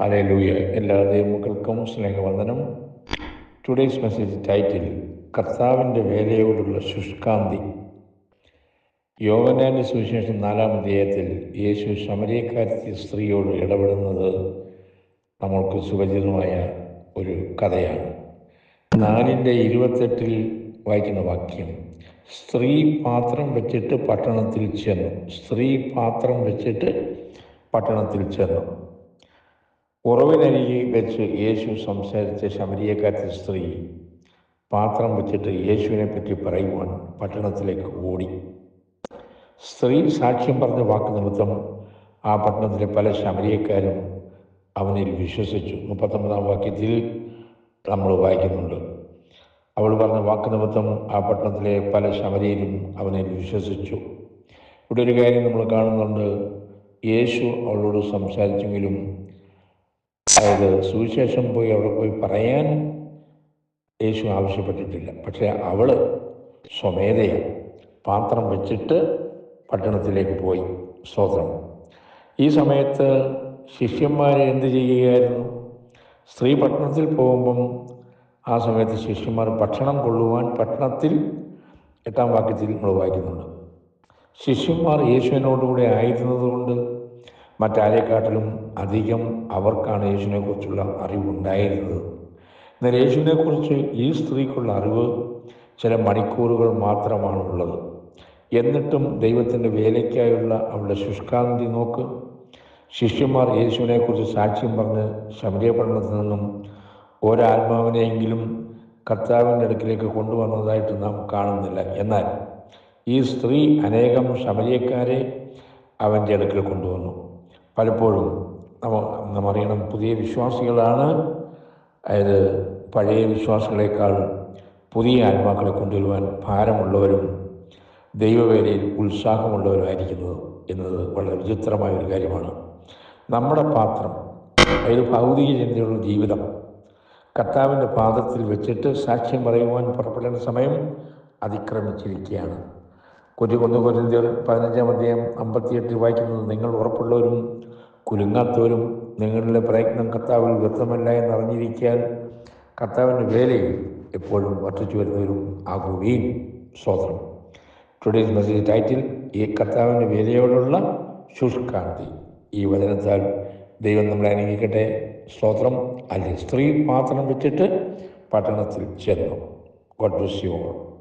Hallelujah എല്ലാ ദൈവമക്കൾക്കും സ്നേഹവന്ദനം. Today's message title കർത്താവിന്റെ വേലയോടുള്ള ശുഷ്കാന്തി. യോഗനാന്റെ സുവിശേഷം നാലാം അധ്യായത്തിൽ യേശു ശമരിയക്കാരത്തി സ്ത്രീയോട് ഇടപെടുന്നത് നമ്മൾക്ക് സുപരിചിതമായ ഒരു കഥയാണ്. നാലിന്റെ ഇരുപത്തെട്ടിൽ വായിക്കുന്ന വാക്യം സ്ത്രീ പാത്രം വെച്ചിട്ട് പട്ടണത്തിൽ ചെന്നു. സ്ത്രീ പാത്രം വെച്ചിട്ട് പട്ടണത്തിൽ ചെന്നു. ഉറവിനരികെ വെച്ച് യേശു സംസാരിച്ച ശമരിയക്കാരത്തെ സ്ത്രീ പാത്രം വെച്ചിട്ട് യേശുവിനെ പറ്റി പറയുവാൻ പട്ടണത്തിലേക്ക് ഓടി. സ്ത്രീ സാക്ഷ്യം പറഞ്ഞ വാക്ക് നിമിത്തം ആ പട്ടണത്തിലെ പല ശമരിയക്കാരും അവനിൽ വിശ്വസിച്ചു. മുപ്പത്തൊമ്പതാം വാക്യത്തിൽ നമ്മൾ വായിക്കുന്നുണ്ട്. അവൾ പറഞ്ഞ വാക്ക് നിമിത്തം ആ പട്ടണത്തിലെ പല ശമരിയരും അവനെ വിശ്വസിച്ചു. ഇവിടെ ഒരു കാര്യം നമ്മൾ കാണുന്നുണ്ട്. യേശു അവളോട് സംസാരിച്ചെങ്കിലും അതായത് സുവിശേഷം പോയി അവിടെ പോയി പറയാൻ യേശു ആവശ്യപ്പെട്ടിട്ടില്ല. പക്ഷേ അവൾ സ്വമേധയ പാത്രം വെച്ചിട്ട് പട്ടണത്തിലേക്ക് പോയി. സ്തോത്രം. ഈ സമയത്ത് ശിഷ്യന്മാർ എന്ത് ചെയ്യുകയായിരുന്നു? സ്ത്രീ പട്ടണത്തിൽ പോകുമ്പം ആ സമയത്ത് ശിഷ്യന്മാർ ഭക്ഷണം കൊള്ളുവാൻ പട്ടണത്തിൽ എട്ടാം വാക്യത്തിൽ നമ്മൾ വായിക്കുന്നുണ്ട്. ശിഷ്യന്മാർ യേശുവിനോടുകൂടെ ആയിരുന്നതുകൊണ്ട് മറ്റാരെക്കാട്ടിലും അധികം അവർക്കാണ് യേശുവിനെക്കുറിച്ചുള്ള അറിവുണ്ടായിരുന്നത്. എന്നാൽ യേശുവിനെക്കുറിച്ച് ഈ സ്ത്രീക്കുള്ള അറിവ് ചില മണിക്കൂറുകൾ മാത്രമാണുള്ളത്. എന്നിട്ടും ദൈവത്തിന്റെ വേലയ്ക്കായുള്ള അവളുടെ ശുഷ്കാന്തി നോക്ക്. ശിഷ്യന്മാർ യേശുവിനെക്കുറിച്ച് സാക്ഷ്യം പറഞ്ഞ് ശബരിയ പട്ടണത്തിൽ നിന്നും ഒരാത്മാവിനെയെങ്കിലും കർത്താവിന്റെ അടുക്കിലേക്ക് കൊണ്ടുവന്നതായിട്ട് നാം കാണുന്നില്ല. എന്നാൽ ഈ സ്ത്രീ അനേകം ശബരിയക്കാരെ അവന്റെ അടുക്കൽ കൊണ്ടുവന്നു. പലപ്പോഴും നമ്മ നമ്മറിയണം പുതിയ വിശ്വാസികളാണ്. അതായത് പഴയ വിശ്വാസികളെക്കാൾ പുതിയ ആത്മാക്കളെ കൊണ്ടുവരുവാൻ ഭാരമുള്ളവരും ദൈവവേലയിൽ ഉത്സാഹമുള്ളവരുമായിരിക്കുന്നത് എന്നത് വളരെ വിചിത്രമായ ഒരു കാര്യമാണ്. നമ്മുടെ പാത്രം അതായത് ഭൗതിക ചിന്തയുള്ള ജീവിതം കർത്താവിന്റെ പാദത്തിൽ വെച്ചിട്ട് സാക്ഷ്യം പറയുവാൻ പുറപ്പെടേണ്ട സമയം അതിക്രമിച്ചിരിക്കുകയാണ്. കൊച്ചു കൊന്നു കൊരിന്തിയർ പതിനഞ്ചാം അധ്യായം അമ്പത്തിയെട്ടിൽ വായിക്കുന്നത് നിങ്ങൾ ഉറപ്പുള്ളവരും കുലുങ്ങാത്തവരും നിങ്ങളുടെ പ്രയത്നം കർത്താവിൽ വ്യക്തമല്ല എന്നറിഞ്ഞിരിക്കാൻ കർത്താവിന്റെ വേലയിൽ എപ്പോഴും വർദ്ധിച്ചു വരുന്നവരും ആകുകയും സ്വതന്ത്രം ടുഡേസ് മെസ്സേജ് ടൈറ്റിൽ ഈ കർത്താവിന്റെ വേലയോടുള്ള ശുഷ്കാന്തി. ഈ വചനത്താൽ ദൈവം നമ്മളെ അനുഗ്രഹിക്കട്ടെ. സ്തോത്രം. അല്ലെ സ്ത്രീ പാത്രം വെച്ചിട്ട് പട്ടണത്തിൽ ചെന്നു. God bless you all